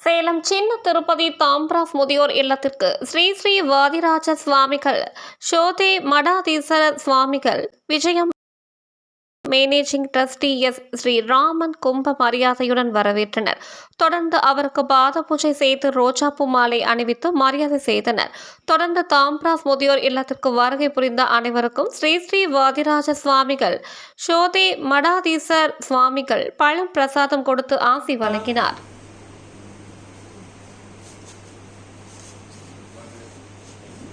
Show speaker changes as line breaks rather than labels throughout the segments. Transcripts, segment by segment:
சேலம் சின்ன திருப்பதி தாம்பராஃப் முதியோர் இல்லத்திற்கு ஸ்ரீ ஸ்ரீ வாதிராஜ சுவாமிகள் ஷோதே மடாதீசர சுவாமிகள் விஜயம் managing trustee S Sri Raman கும்ப மரியாதையுடன் வரவேற்றனர். தொடர்ந்து அவருக்கு பாத பூஜை செய்து ரோஜாப்பூ மாலை அணிவித்து மரியாதை செய்தனர். தொடர்ந்து தாம்பராஸ் முதியோர் இல்லத்திற்கு வருகை புரிந்த அனைவருக்கும் ஸ்ரீ ஸ்ரீ வாதிராஜ சுவாமிகள் ஷோதே மடாதீசர் சுவாமிகள் பழம் பிரசாதம் கொடுத்து ஆசி வழங்கினார்.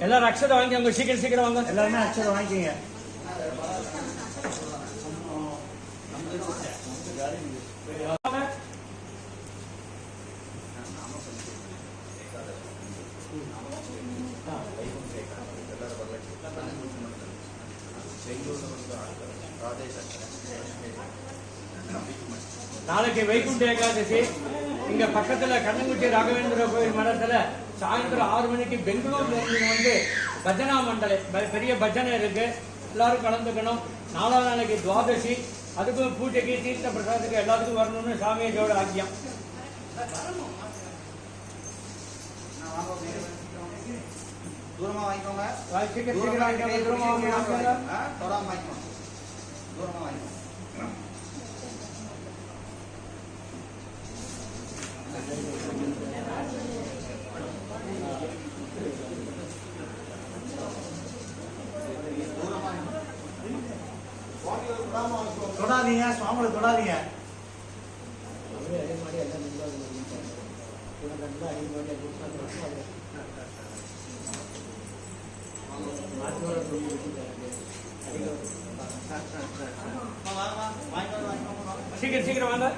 எல்லாரும் அக்ஷதை வாங்கிக்கோங்க சீக்கிரம் சீக்கிரம் வாங்க
எல்லாருமே அக்ஷரம் வாங்கிக்கோங்க
நாளைக்கு வைகுண்ட ஏகாதசி இங்க பக்கத்துல கண்ணங்குச்சி ராகவேந்திர கோயில் மடத்துல சாயந்தரம் ஆறு மணிக்கு பெங்களூர்ல இருந்து வந்து பஜனா மண்டலை பெரிய பஜனை இருக்கு. எல்லாரும் கலந்துக்கணும். நாலாவது நாளைக்கு துவாதசி. அதுக்கும் பூஜைக்கு தீர்த்த பிரசாதத்துக்கு எல்லாத்துக்கும் வரணும்னு சாமியோட ஆக்கியம்.
தூரமா வாங்கிக்கோங்க. தூரமா
வாங்கிக்கோங்க.
தொடாதீங்க சுவாமிகளை தொடாதீங்க வாங்க, வாங்க, வாங்க. வாங்கிக்கோங்க, வாங்கிக்கோங்க, வாங்க.
சீக்கிரம் சீக்கிரம் வாங்க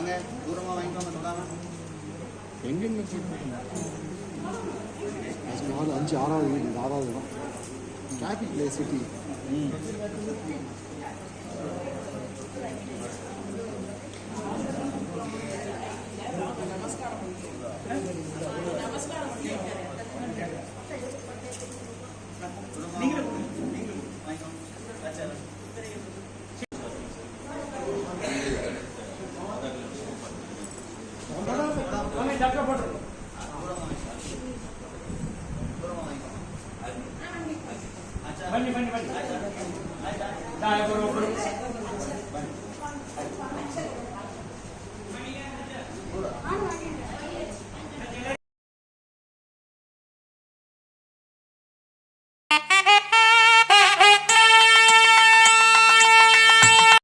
வாங்க தூரமா வாங்கிக்கோங்க தொடாம.
எங்கெங்க அஞ்சு ஆறாவது வீடு ஆறாவது இடம். டிராஃபிக் பிளேஸ் சிட்டி
நீங்களும்
బండి బండి బండి దాని ఒకరు ఒకరు